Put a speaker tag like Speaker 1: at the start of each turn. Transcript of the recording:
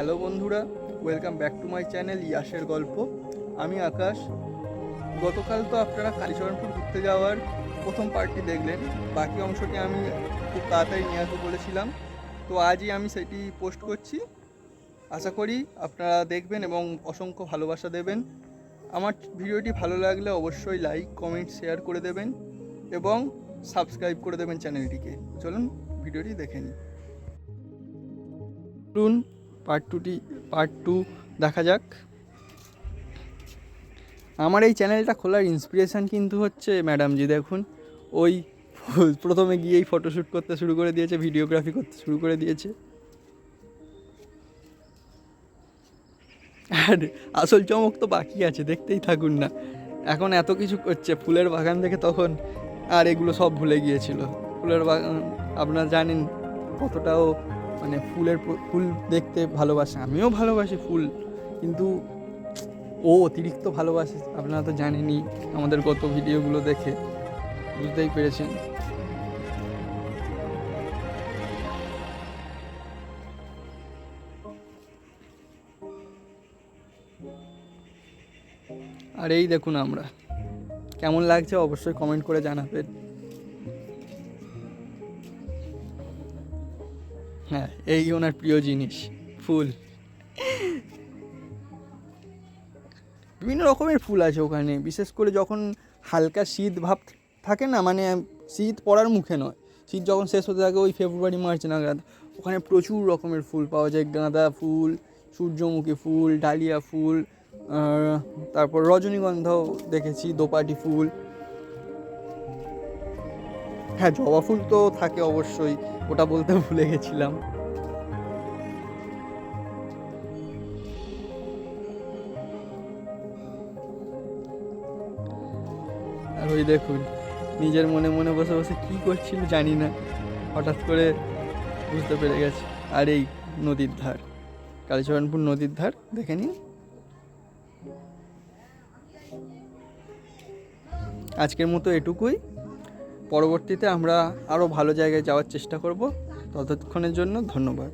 Speaker 1: Hello বন্ধুরা welcome back to my channel ইয়াসের গল্প। আমি আকাশ। গতকাল তো আপনারা কালীচরণপুর ঘুরতে যাওয়ার প্রথম পার্টটি দেখলেন। বাকি অংশটি আমি খুব তাড়াতাড়ি নিয়ে আসব বলেছিলাম। তো আজই আমি সেটি পোস্ট করছি। আশা করি আপনারা দেখবেন এবং অসংখ্য ভালোবাসা দেবেন। আমার ভিডিওটি ভালো লাগলে অবশ্যই লাইক কমেন্ট শেয়ার করে দেবেন এবং সাবস্ক্রাইব করে দেবেন চ্যানেলটিকে চলুন, ভিডিওটি দেখে চলুন পার্ট টুটি পার্ট টু দেখা যাক। আমার এই চ্যানেলটা খোলার ইন্সপিরেশান কিন্তু হচ্ছে ম্যাডাম জি, দেখুন। ওই প্রথমে গিয়েই ফটোশ্যুট করতে শুরু করে দিয়েছে ভিডিওগ্রাফি করতে শুরু করে দিয়েছে। আর আসল চমক তো বাকি আছে, দেখতেই থাকুন না। এখন এত কিছু করছে, ফুলের বাগান দেখে তখন আর এগুলো সব ভুলে গিয়েছিল। ফুলের বাগান, আপনারা জানেন কতটাও মানে ফুলের ফুল দেখতে ভালোবাসে। আমিও ভালোবাসি ফুল, কিন্তু ও অতিরিক্ত ভালোবাসে, আপনারা তো জানেনই আমাদের গত ভিডিওগুলো দেখে। বুঝতেই পেরেছেন। আর এই দেখুন আমরা। কেমন লাগছে অবশ্যই কমেন্ট করে জানাবেন। হ্যাঁ এই ওনার প্রিয় জিনিস, ফুল। বিভিন্ন রকমের ফুল আছে ওখানে, বিশেষ করে যখন হালকা শীত ভাব থাকে না মানে শীত পড়ার মুখে নয়, শীত যখন শেষ হতে থাকে ওই ফেব্রুয়ারি, মার্চ নাগাদ, ওখানে প্রচুর রকমের ফুল পাওয়া যায়, গাঁদা ফুল, সূর্যমুখী ফুল, ডালিয়া ফুল তারপর রজনীগন্ধাও দেখেছি, দোপাটি ফুল। হ্যাঁ জবা ফুল তো থাকে অবশ্যই, ওটা বলতে ভুলে গেছিলাম। আর ওই দেখুন, নিজের মনে মনে বসে বসে কি করছিল জানি না, হঠাৎ করে বুঝতে পেরে গেছে। আর এই নদীর ধার, কালীচরণপুর নদীর ধার, দেখে নিন। আজকের মতো এটুকুই। পরবর্তীতে আমরা আরও ভালো জায়গায় যাওয়ার চেষ্টা করব। ততক্ষণের জন্য ধন্যবাদ।